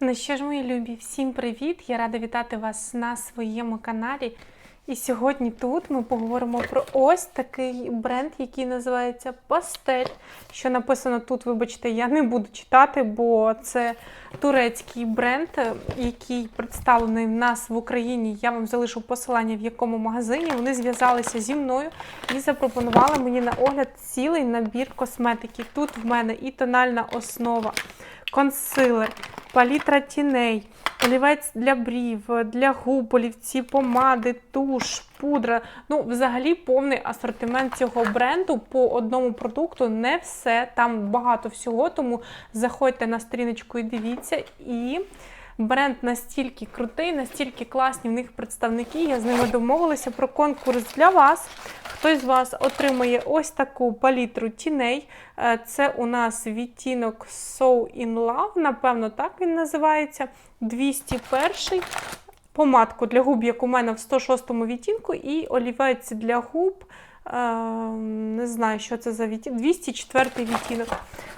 Ну що ж, мої любі, всім привіт! Я рада вітати вас на своєму каналі. І сьогодні тут ми поговоримо про ось такий бренд, який називається Пастель. Що написано тут, вибачте, я не буду читати, бо це турецький бренд, який представлений в нас в Україні. Я вам залишу посилання, в якому магазині. Вони зв'язалися зі мною і запропонували мені на огляд цілий набір косметики. Тут в мене і тональна основа, консилер, палітра тіней, олівець для брів, для губ, олівці, помади, туш, пудра. Ну, взагалі, повний асортимент цього бренду по одному продукту. Не все, там багато всього, тому заходьте на стріночку і дивіться. І бренд настільки крутий, настільки класні в них представники. Я з ними домовилася про конкурс для вас. Хтось з вас отримає ось таку палітру тіней. Е, Це у нас відтінок So in Love, напевно, так він називається. 201 помадку для губ, як у мене в 106 відтінку, і олівець для губ. Е, Не знаю, що це за відтінок. 204 відтінок.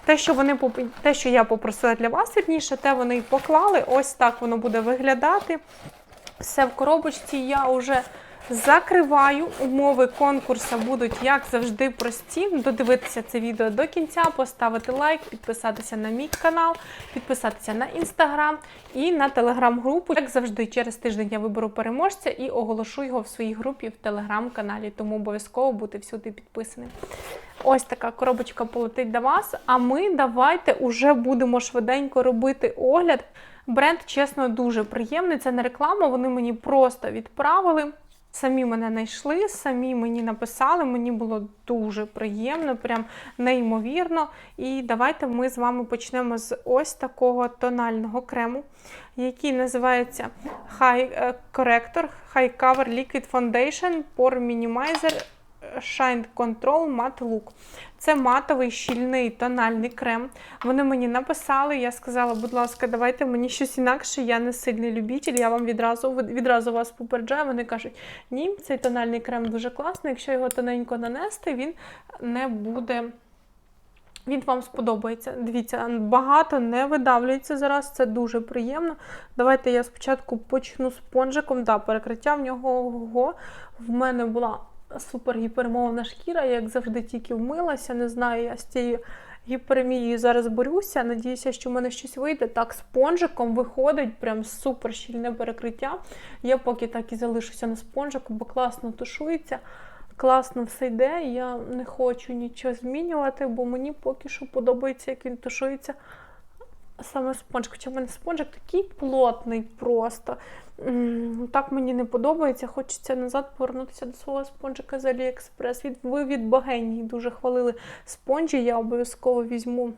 Те, що вони те, що я попросила для вас, вірніше, те вони і поклали. Ось так воно буде виглядати. Все в коробочці я вже закриваю. Умови конкурсу будуть, як завжди, прості. Додивитися це відео до кінця, поставити лайк, підписатися на мій канал, підписатися на інстаграм і на телеграм-групу. Як завжди, через тиждень я виберу переможця і оголошу його в своїй групі в телеграм-каналі, тому обов'язково бути всюди підписаним. Ось така коробочка полетить до вас. А ми давайте уже будемо швиденько робити огляд. Бренд, чесно, дуже приємний. Це не реклама, вони мені просто відправили. Самі мене знайшли, самі мені написали, мені було дуже приємно, прям неймовірно. І давайте ми з вами почнемо з ось такого тонального крему, який називається High е, Corrector High Cover Liquid Foundation Pore Minimizer Shine Control Matte Look. Це матовий щільний тональний крем. Вони мені написали, я сказала, будь ласка, давайте мені щось інакше, я не сильний любитель, я вам відразу відразу вас попереджаю. Вони кажуть, ні, цей тональний крем дуже класний, якщо його тоненько нанести, він не буде. Він вам сподобається. Дивіться, багато не видавлюється зараз, це дуже приємно. Давайте я спочатку почну спонжиком. Да, перекриття в нього ого. В мене була супер гіпермовна шкіра, як завжди, тільки вмилася. Не знаю, я з цією гіперемією зараз борюся. Надіюся, що в мене щось вийде. Так, спонжиком виходить прям супер щільне перекриття. Я поки так і залишуся на спонжику, бо класно тушується. Класно все йде, я не хочу нічого змінювати, бо мені поки що подобається, як він тушується саме спонжик. Хоча в мене спонжик такий плотний просто. Так мені не подобається. Хочеться назад повернутися до свого спонжика з Aliexpress. Від, ви від Богенії дуже хвалили спонжі. Я обов'язково візьму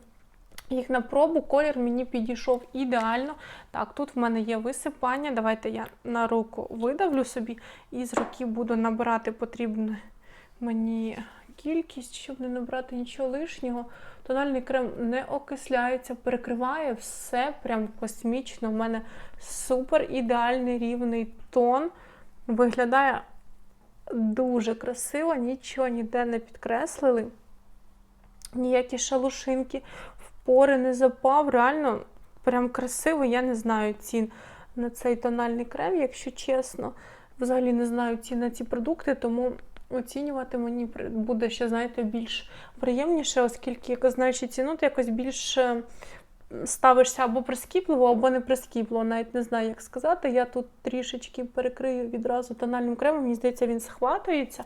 їх на пробу. Колір мені підійшов ідеально. Так, тут в мене є висипання. Давайте я на руку видавлю собі і з руки буду набирати потрібну мені кількість, щоб не набрати нічого лишнього. Тональний крем не окисляється, перекриває все прям космічно. У мене супер ідеальний рівний тон. Виглядає дуже красиво, нічого ніде не підкреслили. Ніякі шалушинки, в пори не запав. Реально, прям красиво. Я не знаю цін на цей тональний крем, якщо чесно. Взагалі не знаю цін на ці продукти, тому оцінювати мені буде ще, знаєте, більш приємніше, оскільки, як знаючи ціну, ти якось більш ставишся або прискіпливо, або не прискіпливо. Навіть не знаю, як сказати. Я тут трішечки перекрию відразу тональним кремом, мені здається, він схватується.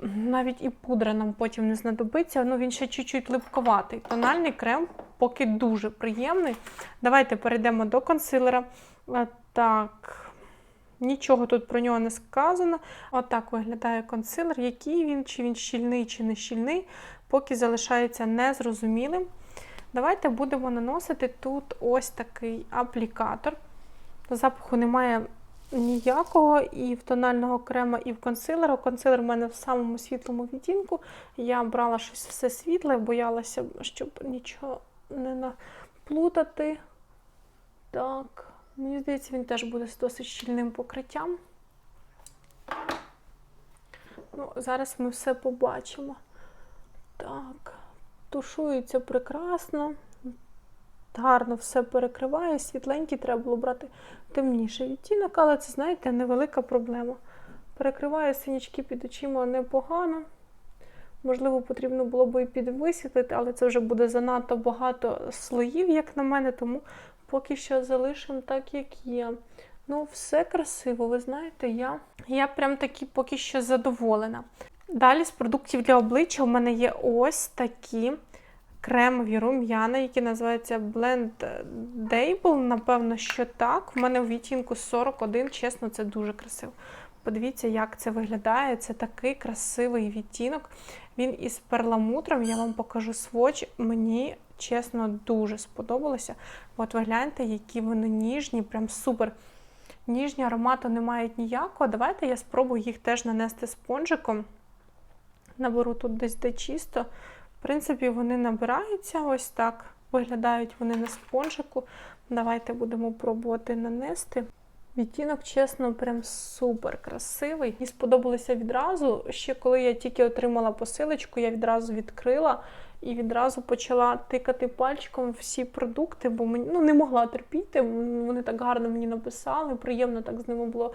Навіть і пудра нам потім не знадобиться, ну він ще чуть-чуть липковатий. Тональний крем поки дуже приємний. Давайте перейдемо до консилера. Так, нічого тут про нього не сказано. Отак виглядає консилер. Який він, чи він щільний, чи не щільний, поки залишається незрозумілим. Давайте будемо наносити тут ось такий аплікатор. Запаху немає ніякого і в тонального крема, і в консилера. Консилер в мене в самому світлому відтінку. Я брала щось все світле, боялася, щоб нічого не наплутати. Так, мені здається, він теж буде з досить щільним покриттям. Ну, зараз ми все побачимо. Так, тушується прекрасно. гарно все перекриває. Світленький треба було брати темніший відтінок, але це, знаєте, невелика проблема. Перекриває синячки під очима непогано. Можливо, потрібно було б і підвисвітлити, але це вже буде занадто багато слоїв, як на мене, тому поки що залишимо так, як є. Ну, все красиво, ви знаєте, я, я прям таки поки що задоволена. Далі з продуктів для обличчя у мене є ось такі кремові рум'яна, які називаються Blend Dable. Напевно, що так. У мене в відтінку 41, чесно, це дуже красиво. Подивіться, як це виглядає. Це такий красивий відтінок. Він із перламутром. Я вам покажу своч. Мені, чесно, дуже сподобалося. От ви гляньте, які вони ніжні, прям супер. Ніжні аромату не мають ніякого. Давайте я спробую їх теж нанести спонжиком. Наберу тут десь де чисто. В принципі, вони набираються ось так. Виглядають вони на спонжику. Давайте будемо пробувати нанести. Відтінок, чесно, прям супер красивий. Мені сподобалося відразу. Ще коли я тільки отримала посилочку, я відразу відкрила і відразу почала тикати пальчиком всі продукти, бо мені ну, не могла терпіти. Вони так гарно мені написали, приємно так з ними було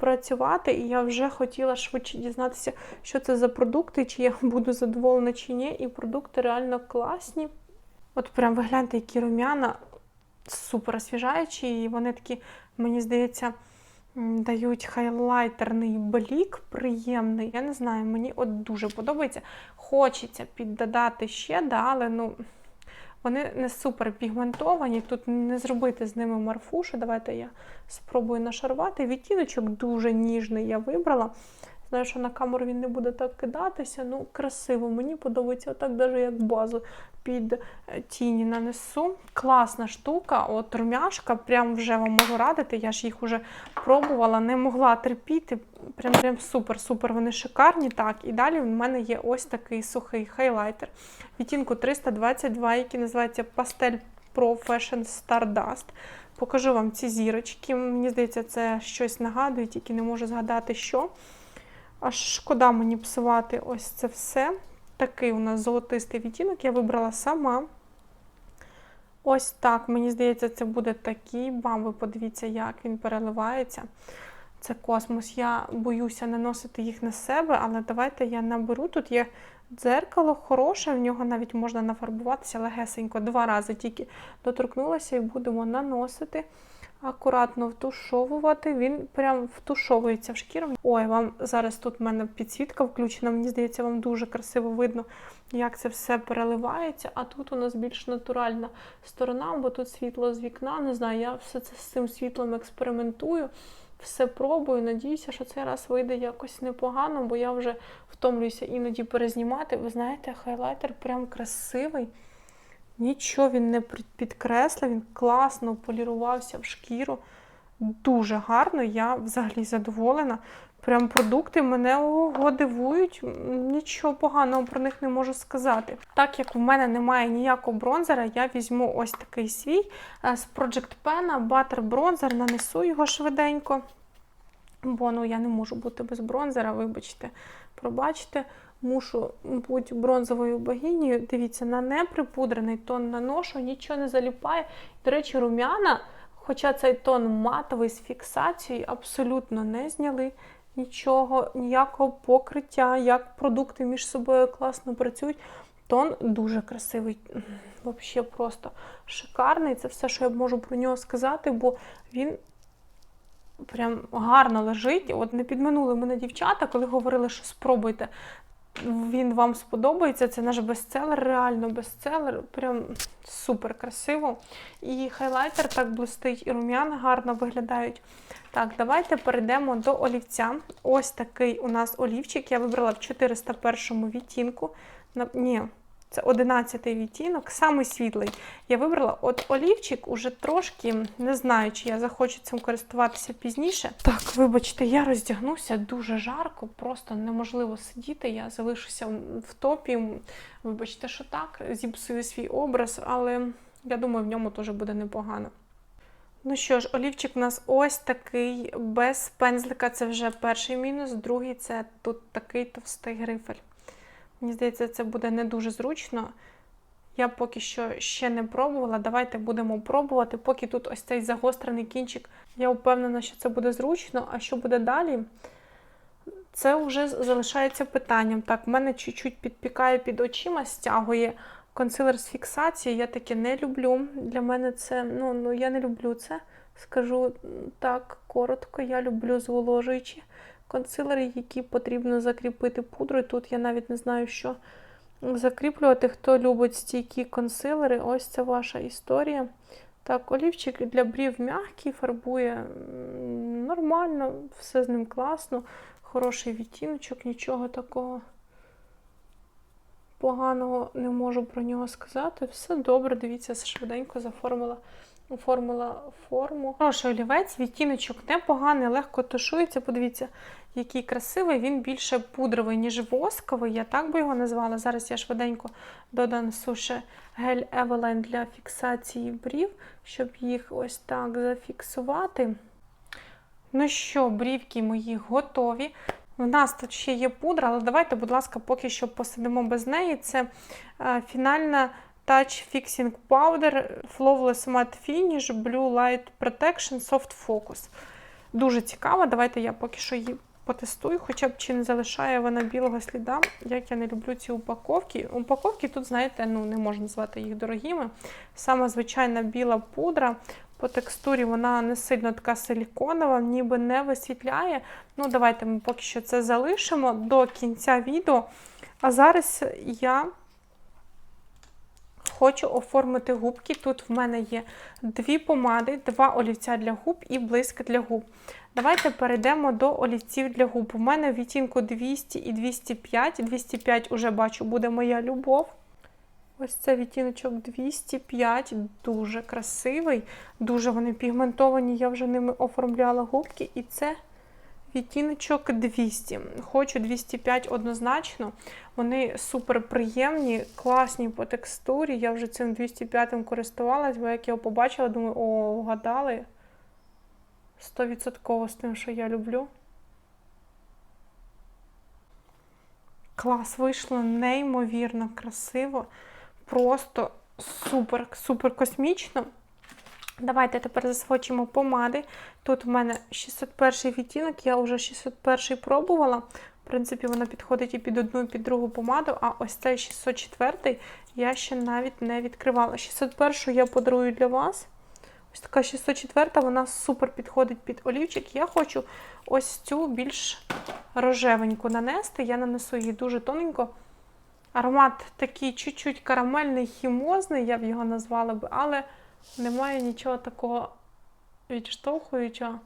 працювати. І я вже хотіла швидше дізнатися, що це за продукти, чи я буду задоволена, чи ні. І продукти реально класні. От прям ви гляньте, які рум'яна супер освіжаючі, і вони такі, мені здається, дають хайлайтерний блік приємний. Я не знаю, мені от дуже подобається. Хочеться піддодати ще, да, але ну, вони не супер пігментовані. Тут не зробити з ними марфушу. Давайте я спробую нашарувати. Відтіночок дуже ніжний я вибрала. Знаю, що на камеру він не буде так кидатися. Ну, красиво. Мені подобається отак, навіть як базу під е, тіні нанесу. Класна штука. От румяшка, прям вже вам можу радити. Я ж їх вже пробувала, не могла терпіти. Прям прям супер-супер. Вони шикарні. Так, і далі в мене є ось такий сухий хайлайтер. Відтінку 322, який називається Pastel Pro Fashion Stardust. Покажу вам ці зірочки. Мені здається, це щось нагадує, тільки не можу згадати, що. Аж шкода мені псувати ось це все. Такий у нас золотистий відтінок, я вибрала сама. Ось так, мені здається, це буде такий бам. Ви подивіться, як він переливається. Це космос. Я боюся наносити їх на себе, але давайте я наберу. Тут є дзеркало хороше, в нього навіть можна нафарбуватися легесенько. Два рази тільки доторкнулася і будемо наносити акуратно втушовувати. Він прям втушовується в шкіру. Ой, вам зараз тут в мене підсвітка включена. Мені здається, вам дуже красиво видно, як це все переливається. А тут у нас більш натуральна сторона, бо тут світло з вікна. Не знаю, я все це з цим світлом експериментую. Все пробую, надіюся, що цей раз вийде якось непогано, бо я вже втомлююся іноді перезнімати. Ви знаєте, хайлайтер прям красивий. Нічого він не підкреслив, він класно полірувався в шкіру. Дуже гарно, я взагалі задоволена. Прям продукти мене ого, дивують, нічого поганого про них не можу сказати. Так як в мене немає ніякого бронзера, я візьму ось такий свій е, з Project Pen, Butter Bronzer, нанесу його швиденько. Бо ну, я не можу бути без бронзера, вибачте, пробачте мушу бути бронзовою богинею. Дивіться, на неприпудрений тон наношу, нічого не заліпає. До речі, рум'яна, хоча цей тон матовий з фіксацією, абсолютно не зняли нічого, ніякого покриття, як продукти між собою класно працюють. Тон дуже красивий, взагалі просто шикарний. Це все, що я можу про нього сказати, бо він прям гарно лежить. От не підминули мене дівчата, коли говорили, що спробуйте він вам сподобається. Це наш бестселер, реально бестселер. Прям супер красиво. І хайлайтер так блистить, і рум'яна гарно виглядають. Так, давайте перейдемо до олівця. Ось такий у нас олівчик. Я вибрала в 401 відтінку. Ні, це 11 відтінок, самий світлий. Я вибрала от олівчик уже трошки, не знаю, чи я захочу цим користуватися пізніше. Так, вибачте, я роздягнуся дуже жарко, просто неможливо сидіти. Я залишуся в топі. Вибачте, що так, зіпсую свій образ, але я думаю, в ньому теж буде непогано. Ну що ж, олівчик у нас ось такий, без пензлика це вже перший мінус, другий це тут такий товстий грифель. Мені здається, це буде не дуже зручно. я поки що ще не пробувала. Давайте будемо пробувати. Поки тут ось цей загострений кінчик, я впевнена, що це буде зручно. А що буде далі? Це вже залишається питанням. Так, в мене чуть-чуть підпікає під очима, стягує консилер з фіксації. Я таке не люблю. Для мене це, ну, ну я не люблю це. Скажу так коротко, я люблю зволожуючі консилери, які потрібно закріпити пудрою. Тут я навіть не знаю, що закріплювати. Хто любить стійкі консилери, ось це ваша історія. Так, олівчик для брів м'який, фарбує нормально, все з ним класно, хороший відтіночок, нічого такого поганого не можу про нього сказати. Все добре, дивіться, швиденько заформила оформила форму. Хороший олівець, відтіночок непоганий, легко тушується. Подивіться, який красивий. Він більше пудровий, ніж восковий. Я так би його назвала. Зараз я швиденько донесу ще гель Eveline для фіксації брів, щоб їх ось так зафіксувати. Ну що, брівки мої готові. У нас тут ще є пудра, але давайте, будь ласка, поки що посидимо без неї. Це е, фінальна Touch Fixing Powder Flawless Matte Finish Blue Light Protection Soft Focus. Дуже цікаво. Давайте я поки що її потестую, хоча б чи не залишає вона білого сліда, як я не люблю ці упаковки. Упаковки тут, знаєте, ну не можна назвати їх дорогими. Саме звичайна біла пудра. По текстурі вона не сильно така силіконова, ніби не висвітляє. Ну, давайте ми поки що це залишимо до кінця відео. А зараз я хочу оформити губки. Тут в мене є дві помади, два олівця для губ і блиск для губ. Давайте перейдемо до олівців для губ. У мене відтінку 200 і 205. 205 уже бачу, буде моя любов. Ось це відтіночок 205, дуже красивий, дуже вони пігментовані, я вже ними оформляла губки. І це відтіночок 200. Хочу 205 однозначно. Вони супер приємні, класні по текстурі. Я вже цим 205 користувалась, бо як я його побачила, думаю, о, вгадали. 100% з тим, що я люблю. Клас, вийшло неймовірно красиво. Просто супер, супер космічно. Давайте тепер засвочимо помади. Тут в мене 601 відтінок, я вже 601 пробувала. В принципі, вона підходить і під одну, і під другу помаду, а ось цей 604 я ще навіть не відкривала. 601 я подарую для вас. Ось така 604 вона супер підходить під олівчик. Я хочу ось цю більш рожевеньку нанести. Я нанесу її дуже тоненько. Аромат такий чуть-чуть карамельний, хімозний, я б його назвала би, але немає нічого такого відштовхуючого.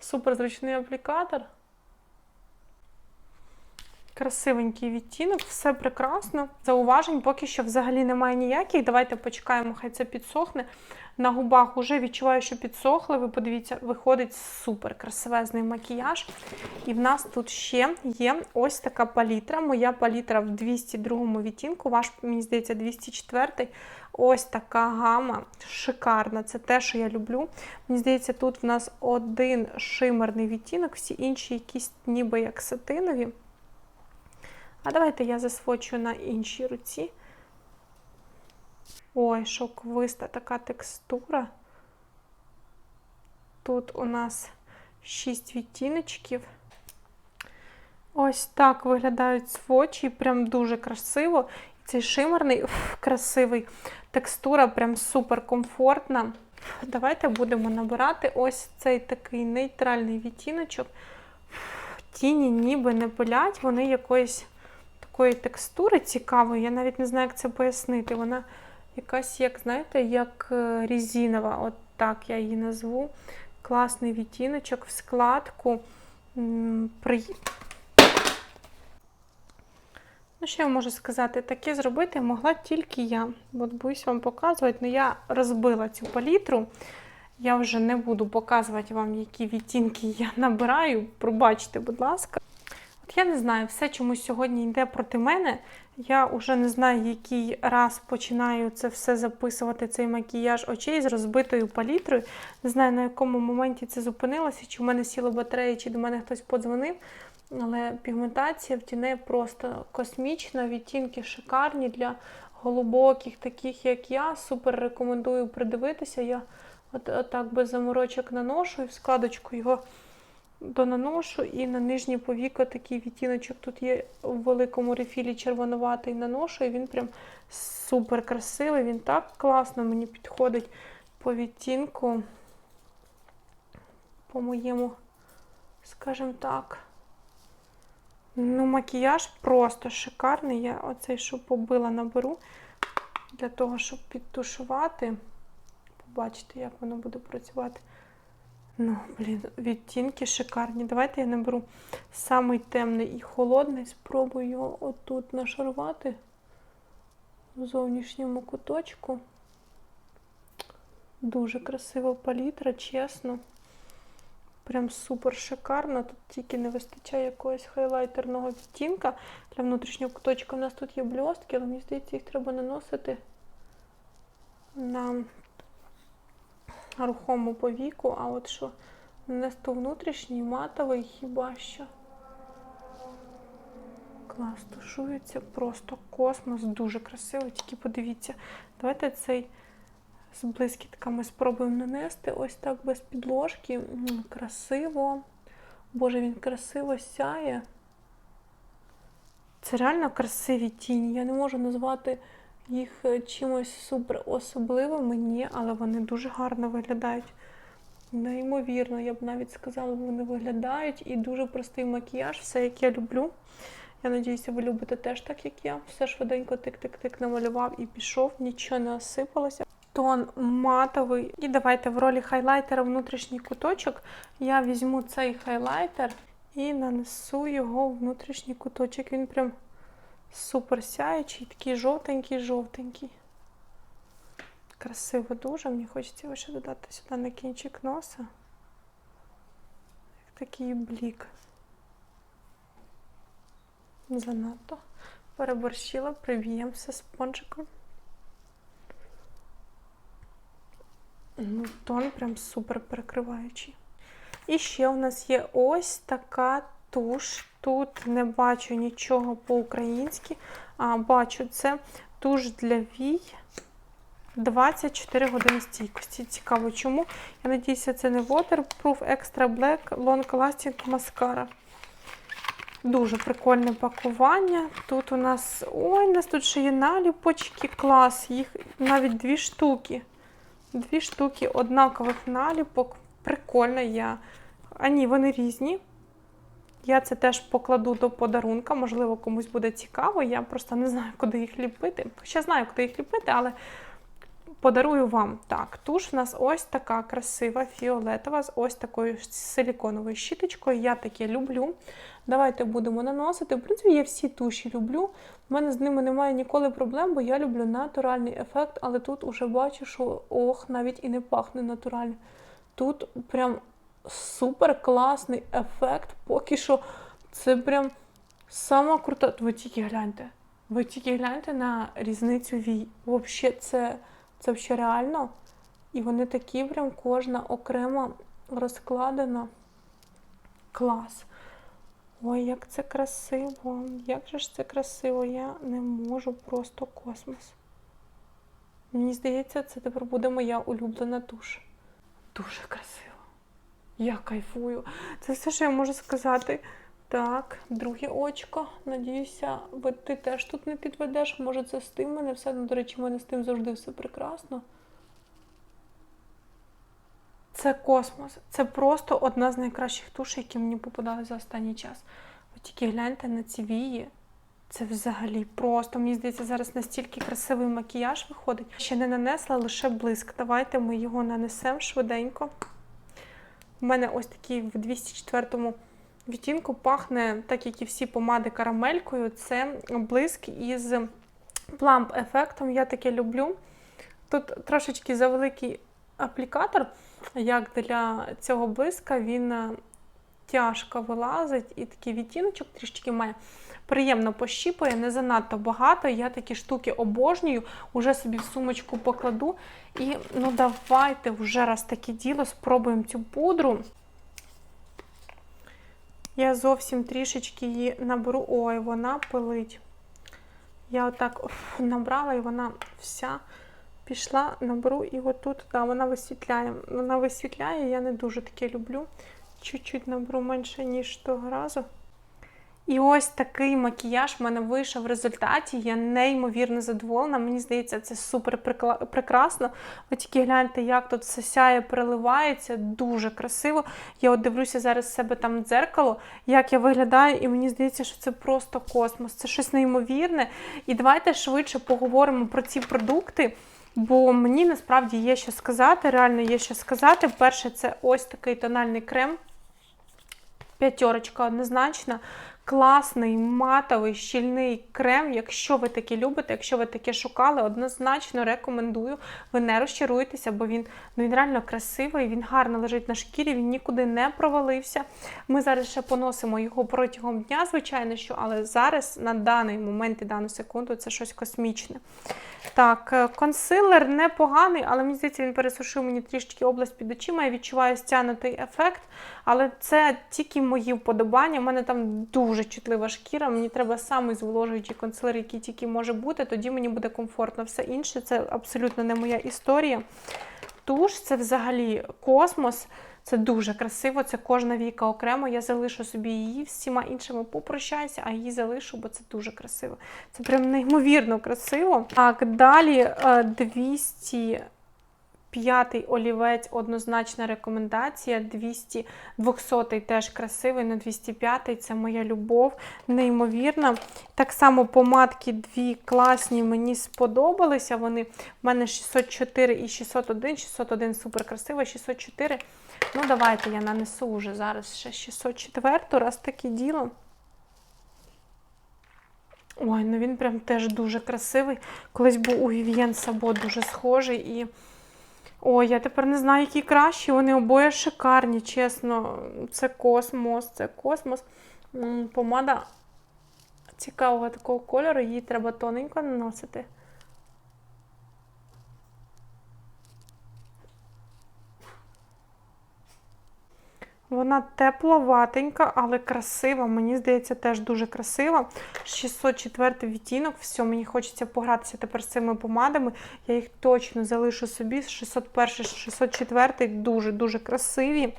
Супер зручний аплікатор. Красивенький відтінок, все прекрасно. Зауважень поки що взагалі немає ніяких. Давайте почекаємо, хай це підсохне. На губах вже відчуваю, що підсохли. Ви подивіться, виходить супер красивезний макіяж. І в нас тут ще є ось така палітра. Моя палітра в 202 відтінку, ваш, мені здається, 204 Ось така гама шикарна. Це те, що я люблю. Мені здається, тут в нас один шимерний відтінок, всі інші якісь ніби як сатинові. А давайте я засвочу на іншій руці. Ой, шоковиста така текстура. Тут у нас 6 відтіночків. Ось так виглядають свочі, прям дуже красиво. Цей шимерний, уф, красивий. Текстура прям супер комфортна. Давайте будемо набирати ось цей такий нейтральний відтіночок. Тіні ніби не пилять, вони якоїсь такої текстури цікавої. Я навіть не знаю, як це пояснити. Вона якась, як, знаєте, як е, різинова, от так я її назву. Класний відтіночок в складку. При... Ну, що я можу сказати? Таке зробити могла тільки я. От боюсь вам показувати, але я розбила цю палітру. Я вже не буду показувати вам, які відтінки я набираю. Пробачте, будь ласка. От я не знаю, все чомусь сьогодні йде проти мене. Я вже не знаю, який раз починаю це все записувати, цей макіяж очей з розбитою палітрою. Не знаю, на якому моменті це зупинилося, чи в мене сіла батарея, чи до мене хтось подзвонив. Але пігментація в тіней просто космічна, відтінки шикарні для глибоких, таких як я. Супер рекомендую придивитися. Я от, отак без заморочок наношу і в складочку його донаношу. І на нижнє повіко такий відтіночок тут є в великому рефілі червонуватий наношу. І він прям супер красивий. Він так класно мені підходить по відтінку, по моєму, скажімо так. Ну, макіяж просто шикарний. Я оцей, що побила, наберу для того, щоб підтушувати. Побачите, як воно буде працювати. Ну, блін, відтінки шикарні. Давайте я наберу самий темний і холодний. Спробую його отут нашарувати в зовнішньому куточку. Дуже красива палітра, чесно. Прям супер шикарно. Тут тільки не вистачає якогось хайлайтерного відтінка. Для внутрішнього куточка у нас тут є блістки, але мені здається, їх треба наносити на рухому повіку. А от що нанести внутрішній матовий хіба що. Клас, тушується просто космос, дуже красиво. Тільки подивіться. Давайте цей з блискітками спробуємо нанести. Ось так без підложки. Красиво. Боже, він красиво сяє. Це реально красиві тіні. Я не можу назвати їх е, чимось супер особливими, ні, але вони дуже гарно виглядають. Неймовірно, я б навіть сказала, вони виглядають. І дуже простий макіяж, все як я люблю. Я надіюся, ви любите теж так, як я. Все швиденько тик-тик-тик намалював і пішов, нічого не осипалося. Тон матовий. І давайте в ролі хайлайтера внутрішній куточок я візьму цей хайлайтер і нанесу його внутрішній куточок. Він прям супер сяючий, такий жовтенький-жовтенький. Красиво дуже. Мені хочеться його ще додати сюди на кінчик носа. Як такий блік. Занадто. Переборщила, приб'ємося спонжиком. Ну, тон прям супер перекриваючий. І ще у нас є ось така туш. Тут не бачу нічого по-українськи, а бачу це туш для вій 24 години стійкості. Цікаво, чому. Я надіюся, це не Waterproof Extra Black Long Lasting Mascara. Дуже прикольне пакування. Тут у нас. Ой, у нас тут ще є наліпочки, клас. Їх навіть дві штуки. Дві штуки однакових наліпок. Прикольно я. А ні, вони різні. Я це теж покладу до подарунка, можливо, комусь буде цікаво. Я просто не знаю, куди їх ліпити. Хоча знаю, куди їх ліпити, але подарую вам. Так, туш у нас ось така красива, фіолетова, з ось такою силіконовою щіточкою. Я таке люблю. Давайте будемо наносити. В принципі, я всі туші люблю. У мене з ними немає ніколи проблем, бо я люблю натуральний ефект, але тут уже бачу, що ох, навіть і не пахне натурально. Тут прям супер класний ефект. Поки що це прям сама крута. Ви тільки гляньте. Ви тільки гляньте на різницю вій. Взагалі, це, це взагалі реально. І вони такі прям кожна окремо розкладена. Клас. Ой, як це красиво. Як же ж це красиво, я не можу просто космос. Мені здається, це тепер буде моя улюблена туш. Дуже красиво. Я кайфую. Це все, що я можу сказати. Так, друге очко. Надіюся, ти теж тут не підведеш. Може, це з тим мене все. Ну, до речі, в мене з тим завжди все прекрасно. Це космос. Це просто одна з найкращих туш, які мені попадали за останній час. Ви тільки гляньте на ці вії. Це взагалі просто. Мені здається, зараз настільки красивий макіяж виходить. Ще не нанесла лише блиск. Давайте ми його нанесемо швиденько. У мене ось такий в 204 відтінку пахне, так як і всі помади карамелькою. Це блиск із пламп ефектом. Я таке люблю. Тут трошечки завеликий аплікатор, як для цього блиска, він е, тяжко вилазить і такий відтіночок трішки має. Приємно пощіпує, не занадто багато. Я такі штуки обожнюю, уже собі в сумочку покладу. І ну давайте вже раз таке діло, спробуємо цю пудру. Я зовсім трішечки її наберу. Ой, вона пилить. Я отак оф, набрала, і вона вся пішла, наберу, і отут, да, вона висвітляє. Вона висвітляє, я не дуже таке люблю. Чуть-чуть наберу менше, ніж того разу. І ось такий макіяж в мене вийшов в результаті. Я неймовірно задоволена. Мені здається, це супер прекрасно. Ви тільки гляньте, як тут все сяє, переливається, дуже красиво. Я от дивлюся зараз в себе там дзеркало, як я виглядаю, і мені здається, що це просто космос. Це щось неймовірне. І давайте швидше поговоримо про ці продукти. Бо мені насправді є що сказати, реально є що сказати. Перше, це ось такий тональний крем. П'ятерочка однозначно. Класний матовий щільний крем. Якщо ви таке любите, якщо ви таке шукали, однозначно рекомендую. Ви не розчаруєтеся, бо він, ну, він реально красивий, він гарно лежить на шкірі, він нікуди не провалився. Ми зараз ще поносимо його протягом дня, звичайно, що, але зараз на даний момент і дану секунду це щось космічне. Так, е, консилер непоганий, але мені здається, він пересушив мені трішки область під очима. Я відчуваю стягнутий ефект, але це тільки мої вподобання. У мене там дуже чутлива шкіра. Мені треба самий зволожуючий консилер, який тільки може бути. Тоді мені буде комфортно. Все інше це абсолютно не моя історія. Туш це взагалі космос. Це дуже красиво, це кожна віка окремо. Я залишу собі її, всіма іншими попрощаюся, а її залишу, бо це дуже красиво. Це прям неймовірно красиво. Так, далі е, 200. П'ятий олівець однозначна рекомендація. 200, 200 теж красивий, на 205 це моя любов, неймовірна. Так само помадки дві класні, мені сподобалися. Вони в мене 604 і 601. 601 супер красива, 604. Ну, давайте я нанесу вже зараз ще 604, раз таке діло. Ой, ну він прям теж дуже красивий. Колись був у Вів'єн Сабо дуже схожий і. Ой, я тепер не знаю, які кращі. Вони обоє шикарні, чесно. Це космос, це космос. Помада цікавого такого кольору, її треба тоненько наносити. Вона тепловатенька, але красива. Мені здається, теж дуже красива. 604 відтінок. Все, мені хочеться погратися тепер з цими помадами. Я їх точно залишу собі. 601, 604 дуже-дуже красиві.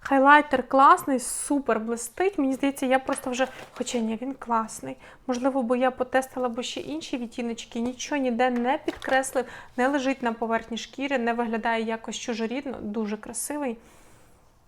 Хайлайтер класний, супер блистить. Мені здається, я просто вже, хоча ні, він класний. Можливо, бо я потестила бо ще інші відтіночки, нічого ніде не підкреслив, не лежить на поверхні шкіри, не виглядає якось чужорідно, дуже красивий.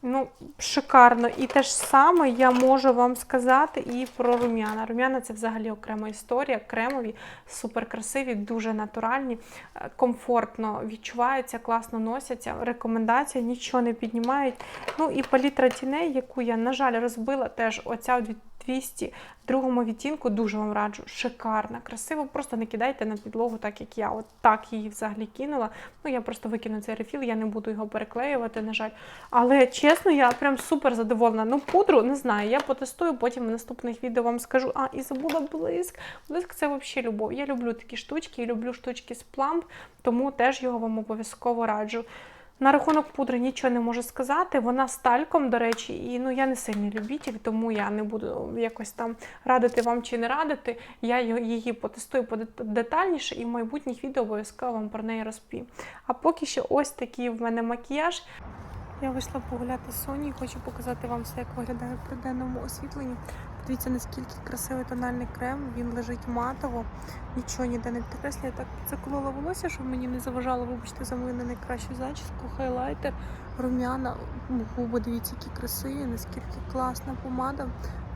Ну, шикарно. І те ж саме я можу вам сказати і про рум'яна. Рум'яна це взагалі окрема історія, кремові, суперкрасиві, дуже натуральні, е, комфортно відчуваються, класно носяться. Рекомендація, нічого не піднімають. Ну і палітра тіней, яку я, на жаль, розбила, теж оця в 200 другому відтінку дуже вам раджу. Шикарна, красиво. Просто не кидайте на підлогу, так як я. От так її взагалі кинула. Ну, я просто викину цей рефіл, я не буду його переклеювати, на жаль. Але чесно, я прям супер задоволена. Ну, пудру не знаю. Я потестую, потім в наступних відео вам скажу. А, і забула блиск. Блиск це взагалі любов. Я люблю такі штучки і люблю штучки з пламп, тому теж його вам обов'язково раджу. На рахунок пудри нічого не можу сказати. Вона з тальком, до речі, і ну я не сильний любитель, тому я не буду якось там радити вам чи не радити. Я її потестую детальніше і в майбутніх відео обов'язково вам про неї розповім. А поки що ось такий в мене макіяж. Я вийшла погуляти з Соні і хочу показати вам все, як виглядає при денному освітленні. Подивіться, наскільки красивий тональний крем, він лежить матово, нічого ніде не підкреслює. Я так заколола волосся, щоб мені не заважало, вибачте, за мою не найкращу зачіску, хайлайтер, рум'яна, ну, губи, дивіться, які красиві, наскільки класна помада.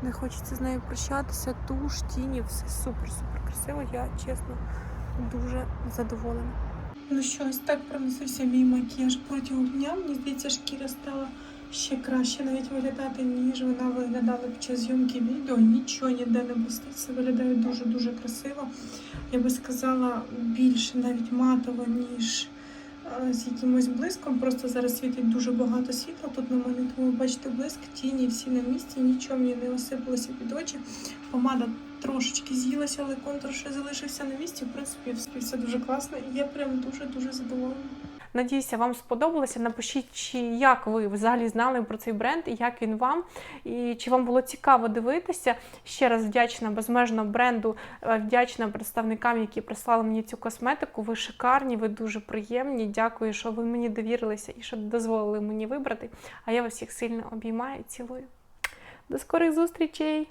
Не хочеться з нею прощатися. Туш, тіні, все супер-супер красиво. Я чесно дуже задоволена. Ну що, ось так проносився мій макіяж протягом дня. Мені здається, шкіра стала ще краще навіть виглядати, ніж вона виглядала під час зйомки відео. Нічого ніде не блистить, все виглядає дуже-дуже красиво. Я би сказала, більше навіть матово, ніж е, з якимось блиском. Просто зараз світить дуже багато світла тут на мене, тому бачите блиск, тіні всі на місці, нічого мені не осипалося під очі. Помада трошечки з'їлася, але контур ще залишився на місці. В принципі, все дуже класно, і я прям дуже-дуже задоволена. Надіюся, вам сподобалося. Напишіть, чи як ви взагалі знали про цей бренд, і як він вам, і чи вам було цікаво дивитися. Ще раз вдячна безмежно бренду, е, вдячна представникам, які прислали мені цю косметику. Ви шикарні, ви дуже приємні. Дякую, що ви мені довірилися і що дозволили мені вибрати. А я вас всіх сильно обіймаю цілую. До скорих зустрічей!